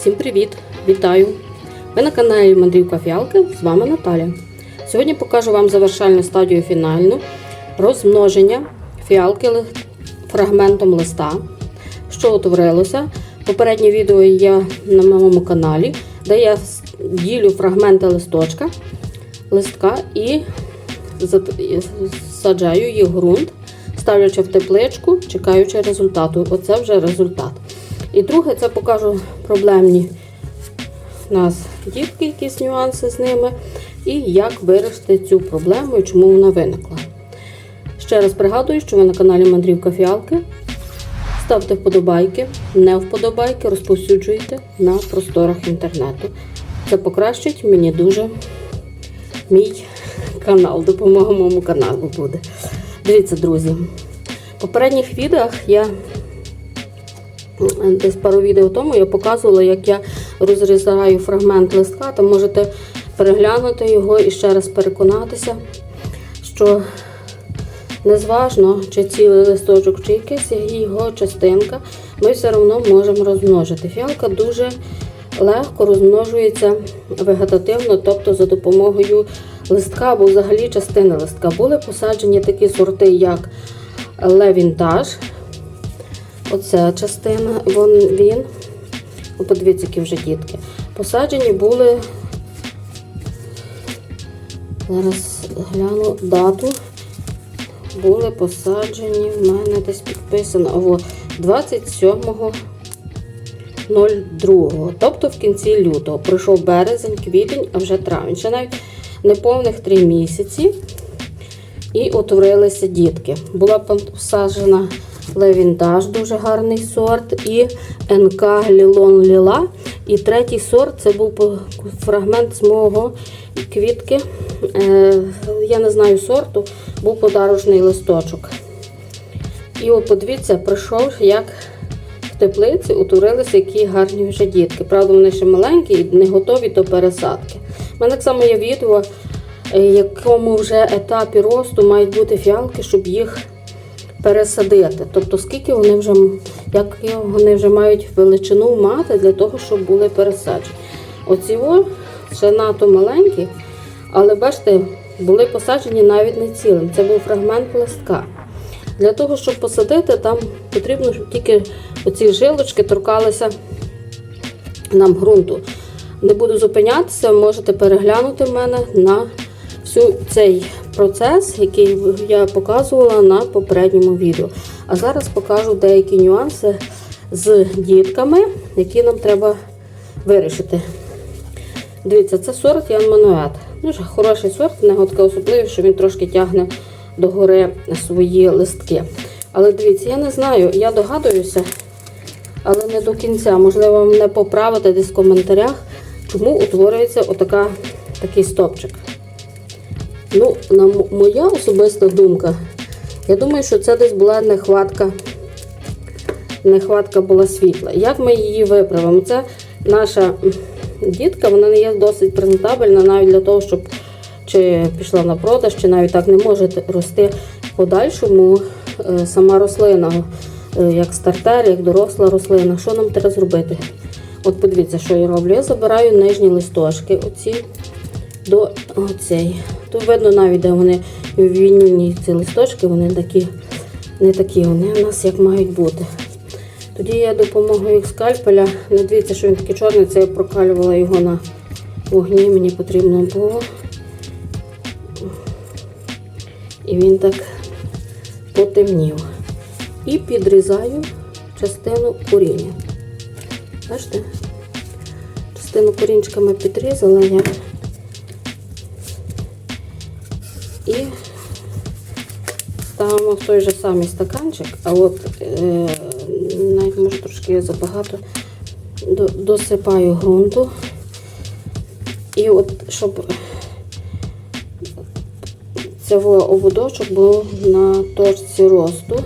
Всім привіт! Вітаю! Ви на каналі Мандрівка Фіалки, з вами Наталя. Сьогодні покажу вам завершальну стадію фінальну розмноження фіалки фрагментом листа, що утворилося. Попереднє відео є на моєму каналі, де я ділю фрагменти листочка, листка і саджаю їх в ґрунт, ставлячи в тепличку, чекаючи результату. Оце вже результат. І друге, це покажу проблемні у нас дітки, якісь нюанси з ними, і як вирішити цю проблему і чому вона виникла. Ще раз пригадую, що ви на каналі Мандрівка Фіалки. Ставте вподобайки, не вподобайки, розповсюджуйте на просторах інтернету. Це покращить мені дуже мій канал, допомога моєму каналу буде. Дивіться, друзі. В попередніх відео я десь пару відео тому я показувала, як я розрізаю фрагмент листка, то можете переглянути його і ще раз переконатися, що незважно, чи цілий листочок, чи якась його частинка, ми все одно можемо розмножити. Фіалка дуже легко розмножується вегетативно, тобто за допомогою листка або взагалі частини листка. Були посаджені такі сорти, як левінтаж. Оця частина, вон він. Подивіться, які вже дітки. Посаджені були. Зараз гляну дату. Були посаджені, в мене десь підписано о, 27.02. Тобто в кінці лютого. Пройшов березень, квітень, а вже травень. Ще навіть неповних 3 місяці. І утворилися дітки. Була посаджена левінтаж, дуже гарний сорт, і НК Лілон Ліла. І третій сорт це був фрагмент з мого квітки. Е, я не знаю сорту, був подарочний листочок. І от подивіться, прийшов, як в теплиці утворилися які гарні вже дітки. Правда, вони ще маленькі і не готові до пересадки. У мене так само є відео, е, якому вже етапі росту мають бути фіалки, щоб їх пересадити. Тобто, скільки вони вже, як вони вже мають величину мати для того, щоб були пересаджені. Оці о, ще надто маленькі, але бачите, були посаджені навіть не цілим. Це був фрагмент листка. Для того, щоб посадити, там потрібно, щоб тільки оці жилочки торкалися нам ґрунту. Не буду зупинятися, можете переглянути мене на всю цей процес, який я показувала на попередньому відео. А зараз покажу деякі нюанси з дітками, які нам треба вирішити. Дивіться, це сорт Ян Манует. Дуже хороший сорт, нього така що він трошки тягне догори свої листки. Але дивіться, я не знаю, я догадуюся, але не до кінця. Можливо, мене поправити десь в коментарях, чому утворюється отака, такий стопчик. Ну, на моя особиста думка, я думаю, що це десь була нехватка, нехватка була світла. Як ми її виправимо? Це наша дітка, вона не є досить презентабельна навіть для того, щоб чи пішла на продаж, чи навіть так не може рости подальшому е, сама рослина, е, як стартер, як доросла рослина. Що нам треба зробити? От подивіться, що я роблю. Я забираю нижні листочки, оці до оцей. Тут видно навіть, де вони вінільні ці листочки, вони такі, не такі вони у нас як мають бути. Тоді я допомогою скальпеля, не дивіться, що він такий чорний, це я прокалювала його на вогні, мені потрібно було. І він так потемнів. І підрізаю частину коріння. Бачите? Частину корінчиками підрізала я. Ставимо в той же самий стаканчик, а от е, навіть може трошки забагато до- досипаю ґрунту. І от щоб цей ободочок був на точці росту.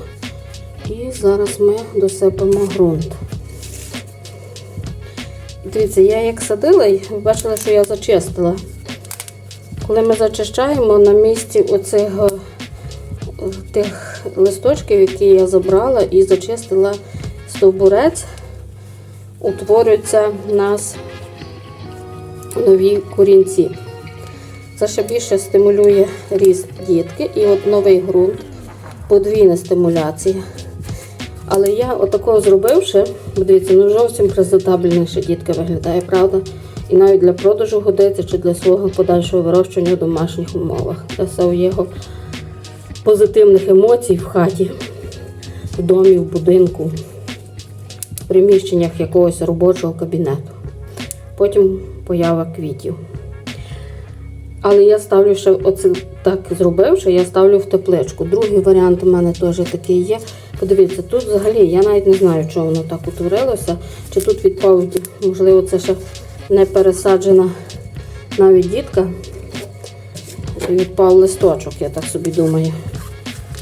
І зараз ми досипемо ґрунт. Дивіться, я як садила, ви бачили, що я зачистила. Коли ми зачищаємо на місці е, тих листочків, які я забрала і зачистила стовбурець, утворюються в нас нові корінці. Це ще більше стимулює ріст дітки. І от новий ґрунт, подвійна стимуляція. Але я отакого зробивши, дивіться, ну зовсім презентабельніше дітка виглядає, правда? І навіть для продажу годиться чи для свого подальшого вирощування в домашніх умовах. Для своєго позитивних емоцій в хаті, в домі, в будинку, в приміщеннях якогось робочого кабінету. Потім поява квітів. Але я ставлю ще оце так зробивши, я ставлю в тепличку. Другий варіант у мене теж такий є. Подивіться, тут взагалі я навіть не знаю, чого воно так утворилося. Чи тут відпав, можливо, це ще не пересаджена навіть дітка. Відпав листочок, я так собі думаю.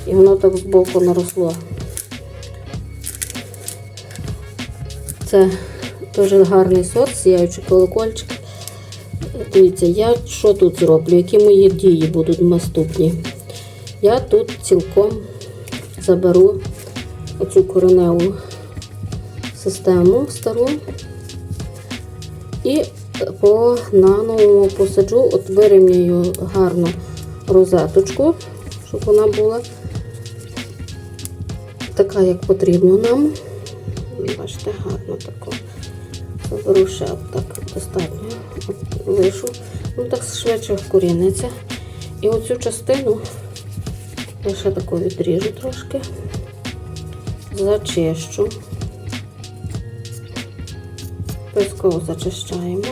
І воно так збоку наросло. Це дуже гарний сорт, сіяючий колокольчик. Дивіться, я що тут зроблю, які мої дії будуть наступні. Я тут цілком заберу оцю кореневу систему стару і по нановому посаджу, от вирівняю гарно розеточку, щоб вона була така, як потрібно нам. Бачите, гарно таку. Заберу ще так достатньо лишу. Ну так швидше вкоріниться. І оцю частину я ще таку відріжу трошки, зачищу. Обов'язково зачищаємо.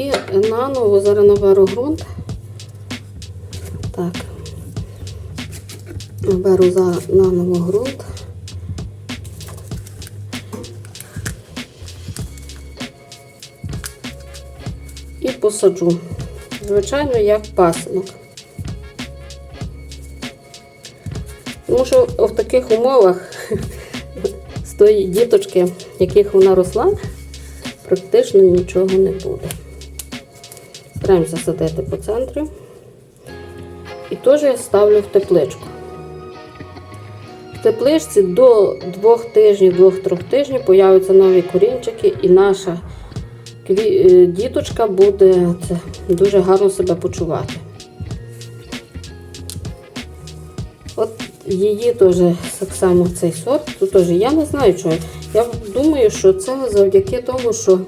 І наново зараз ґрунт. Так. Беру за наново ґрунт. І посаджу. Звичайно, як пасинок. Тому що в таких умовах з тої діточки, яких вона росла, практично нічого не буде. Стараємося садити по центрі. І теж я ставлю в тепличку. В тепличці до двох тижнів, двох-трьох тижнів появляться нові корінчики, і наша е, діточка буде дуже гарно себе почувати. От її теж так само цей сорт. Тут теж я не знаю чого. Я думаю, що це завдяки тому, що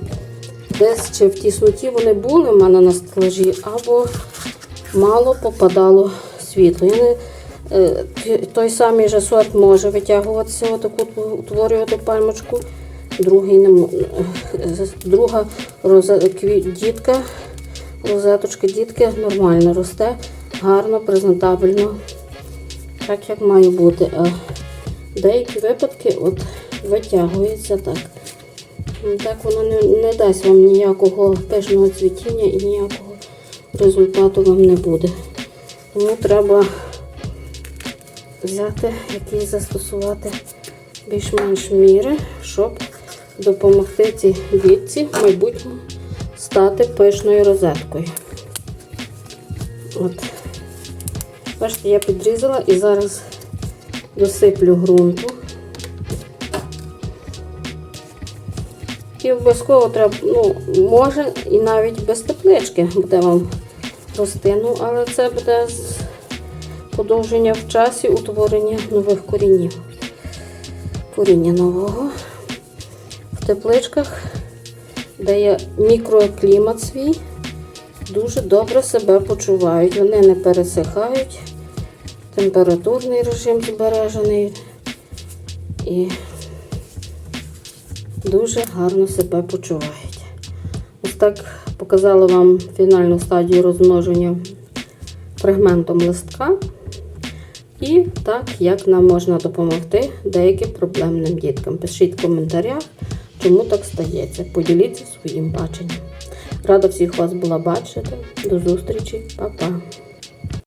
десь чи в тісноті вони були в мене на стелажі, або мало попадало світло. Я не, е, той самий же сорт може витягуватися, отаку утворювати пальмочку. Другий не е, друга кві- дітка, розеточка дітки нормально росте, гарно, презентабельно, так як має бути. А деякі випадки от витягується так. Так воно не, не дасть вам ніякого пишного цвітіння і ніякого результату вам не буде. Тому треба взяти якісь застосувати більш-менш міри, щоб допомогти цій дітці в майбутньому стати пишною розеткою. От. Бачите, я підрізала і зараз досиплю ґрунту. І обов'язково треба, ну, може і навіть без теплички буде вам рости. Ну, але це буде з подовження в часі утворення нових корінів. Коріння нового. В тепличках, де є мікроклімат свій, дуже добре себе почувають. Вони не пересихають, температурний режим збережений і дуже гарно себе почувають. Ось так показала вам фінальну стадію розмноження фрагментом листка. І так, як нам можна допомогти деяким проблемним діткам. Пишіть в коментарях, чому так стається. Поділіться своїм баченням. Рада всіх вас була бачити. До зустрічі, Па-па!